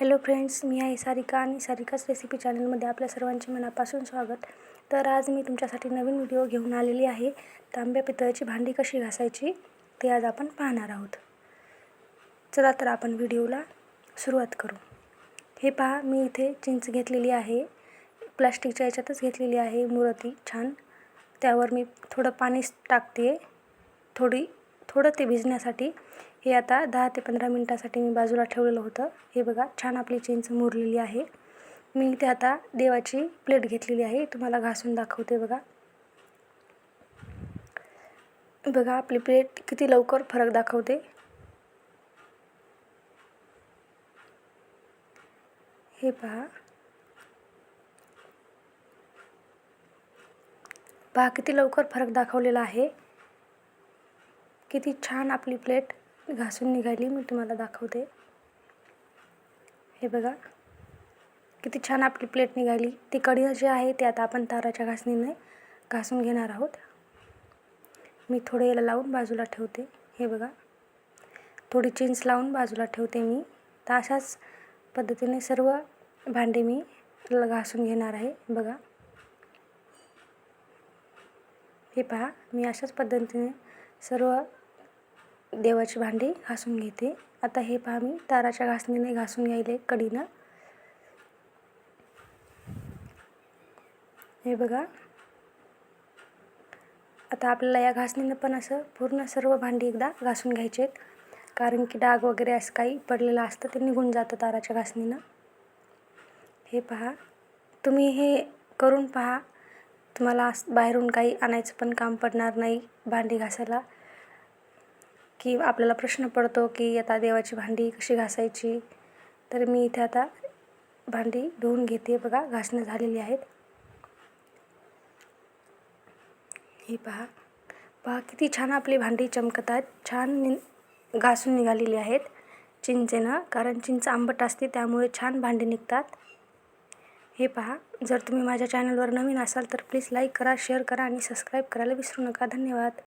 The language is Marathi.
हॅलो फ्रेंड्स मी आहे सारिका आणि सारिकाच रेसिपी चॅनलमध्ये आपल्या सर्वांचे मनापासून स्वागत. तर आज मी तुमच्यासाठी नवीन व्हिडिओ घेऊन आलेली आहे. तांब्या पितळाची भांडी कशी घासायची ते आज आपण पाहणार आहोत. चला तर आपण व्हिडिओला सुरुवात करू. हे पहा मी इथे चिंच घेतलेली आहे. प्लास्टिकच्या याच्यातच घेतलेली आहे. मुरती छान. त्यावर मी थोडं पाणी टाकते. थोडी थोडं ते भिजण्यासाठी हे आता दहा ते पंधरा मिनटासाठी मी बाजूला ठेवलेलं होतं. हे बघा छान आपली चिंच मुरलेली आहे. मी इथे आता देवाची प्लेट घेतलेली आहे. तुम्हाला घासून दाखवते बघा. बघा आपली प्लेट किती लवकर फरक दाखवते. हे पहा. पहा किती लवकर फरक दाखवलेला आहे. किती छान आपली प्लेट घासून निघाली. मी तुम्हाला दाखवते. हे बघा. किती छान आपली प्लेट निघाली. ती कढी जी आहे ते आता आपण ताराच्या घासणीने घासून घेणार आहोत. मी थोडे याला लावून बाजूला ठेवते. हे बघा. थोडी चिंच लावून बाजूला ठेवते मी. तर अशाच पद्धतीने सर्व भांडे मी घासून घेणार आहे. बघा. हे पहा. मी अशाच पद्धतीने सर्व देवाची भांडी घासून घेते. आता हे पहा मी ताराच्या घासणीने घासून घ्यायले कडीनं हे बघा. आता आपल्याला या घासणीनं पण असं पूर्ण सर्व भांडी एकदा घासून घ्यायचे आहेत. कारण की डाग वगैरे असं काही पडलेलं असतं ते निघून जातं ताराच्या घासणीनं. हे पहा. तुम्ही हे करून पहा. तुम्हाला बाहेरून काही आणायचं पण काम पडणार नाही भांडी घासायला. की आपल्याला प्रश्न पडतो की आता देवाची भांडी कशी घासायची? तर मी इथे आता भांडी धुवून घेते. बघा घासणं झालेली आहेत. ही पहा. पहा किती छान आपली भांडी चमकतात छान नि घासून निघालेली आहेत. चिंचेनं कारण चिंच आंबट असते त्यामुळे छान भांडी निघतात. हे पहा. जर तुम्ही माझ्या चॅनलवर नवीन असाल तर प्लीज लाईक करा शेअर करा आणि सबस्क्राईब करायला विसरू नका. धन्यवाद.